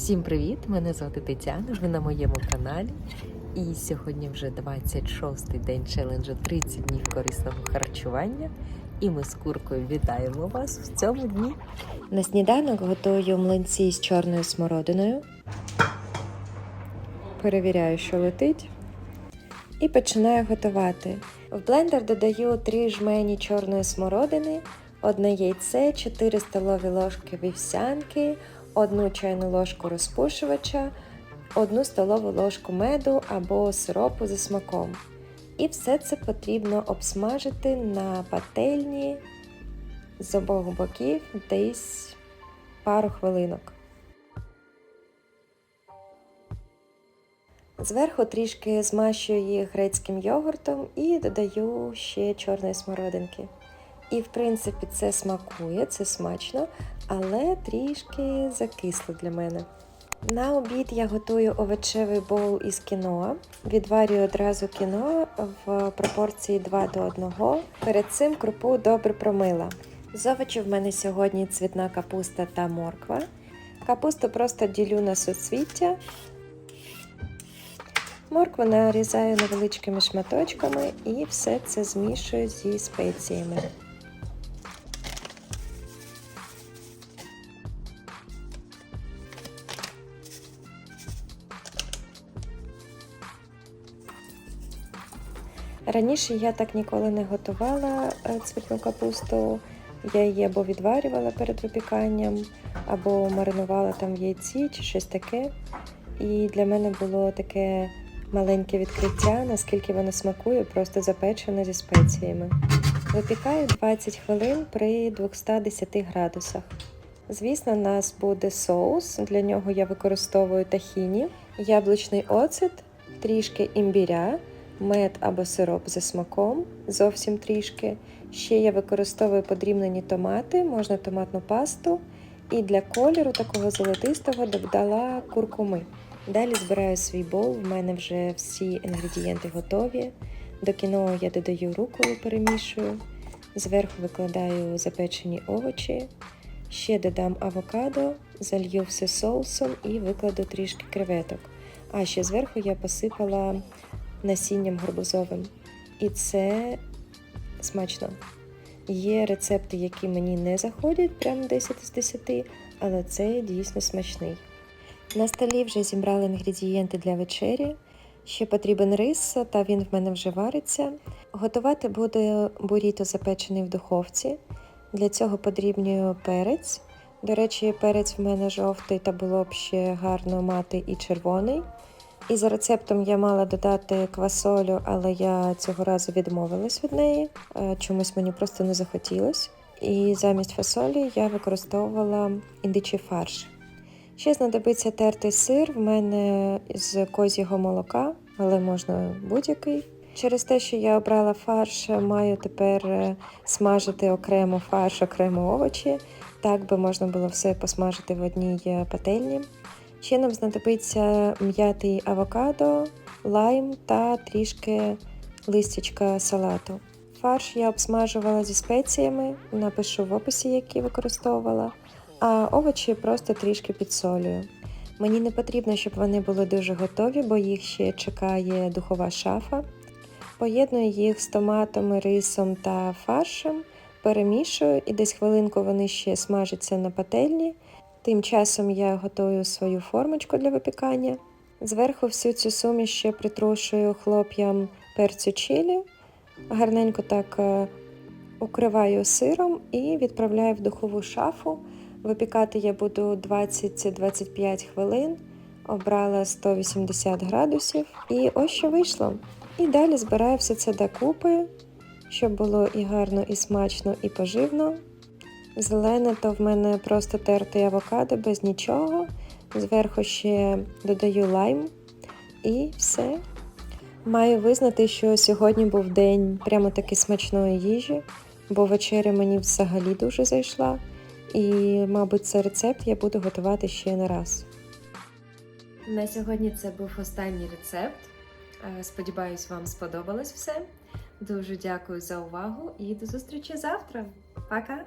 Всім привіт! Мене звати Тетяна. Ви на моєму каналі. І сьогодні вже 26-й день челенджу 30 днів корисного харчування. І ми з куркою вітаємо вас в цьому дні. На сніданок готую млинці з чорною смородиною. Перевіряю, що летить. І починаю готувати. В блендер додаю 3 жмені чорної смородини, одне яйце, 4 столові ложки вівсянки, 1 чайну ложку розпушувача, 1 столову ложку меду або сиропу за смаком. І все це потрібно обсмажити на пательні з обох боків десь пару хвилинок. Зверху трішки змащую їх грецьким йогуртом і додаю ще чорної смородинки. І, в принципі, це смакує, це смачно, але трішки закисло для мене. На обід я готую овочевий боул із кіноа. Відварюю одразу кіно в пропорції 2 до 1. Перед цим крупу добре промила. З овочів в мене сьогодні цвітна капуста та морква. Капусту просто ділю на суцвіття. Моркву нарізаю невеличкими шматочками і все це змішую зі спеціями. Раніше я так ніколи не готувала е, цвітну капусту. Я її або відварювала перед випіканням, або маринувала там в яйці чи щось таке. І для мене було таке маленьке відкриття, наскільки вона смакує, просто запечена зі спеціями. Випікаю 20 хвилин при 210 градусах. Звісно, у нас буде соус. Для нього я використовую тахіні, яблучний оцет, трішки імбіря, мед або сироп за смаком, зовсім трішки. Ще я використовую подрібнені томати, можна томатну пасту. І для кольору такого золотистого додала куркуми. Далі збираю свій бол, в мене вже всі інгредієнти готові. До кіно я додаю руколу, перемішую, зверху викладаю запечені овочі, ще додам авокадо, залью все соусом і викладу трішки креветок. А ще зверху я посипала насінням гарбузовим. І це смачно. Є рецепти, які мені не заходять, прям 10 з 10, але це дійсно смачний. На столі вже зібрали інгредієнти для вечері. Ще потрібен рис, та він в мене вже вариться. Готувати буде буріто запечений в духовці. Для цього подрібнюю перець. До речі, перець в мене жовтий, та було б ще гарно мати і червоний. І за рецептом я мала додати квасолю, але я цього разу відмовилась від неї. Е, Чомусь мені просто не захотілось. І замість фасолі я використовувала індичий фарш. Ще знадобиться тертий сир в мене з козього молока, але можна будь-який. Через те, що я обрала фарш, маю тепер е, смажити окремо фарш, окремо овочі. Так би можна було все посмажити в одній е, пательні. Ще нам знадобиться м'ятий авокадо, лайм та трішки листячка салату. Фарш я обсмажувала зі спеціями, напишу в описі, які використовувала, а овочі просто трішки підсолюю. Мені не потрібно, щоб вони були дуже готові, бо їх ще чекає духова шафа. Поєдную їх з томатами, рисом та фаршем, перемішую і десь хвилинку вони ще смажаться на пательні. Тим часом я готую свою формочку для випікання. Зверху всю цю суміш ще притрушую хлоп'ям перцю чилі, гарненько так е, укриваю сиром і відправляю в духову шафу. Випікати я буду 20-25 хвилин, обрала 180 градусів. І ось що вийшло. І далі збираю все це докупи, щоб було і гарно, і смачно, і поживно. Зелене то в мене просто тертий авокадо без нічого. Зверху ще додаю лайм і все. Маю визнати, що сьогодні був день прямо таки смачної їжі, бо вечеря мені взагалі дуже зайшла. І, мабуть, цей рецепт я буду готувати ще не раз. На сьогодні це був останній рецепт. Е, Сподіваюсь, вам сподобалось все. Дуже дякую за увагу і до зустрічі завтра. Пока!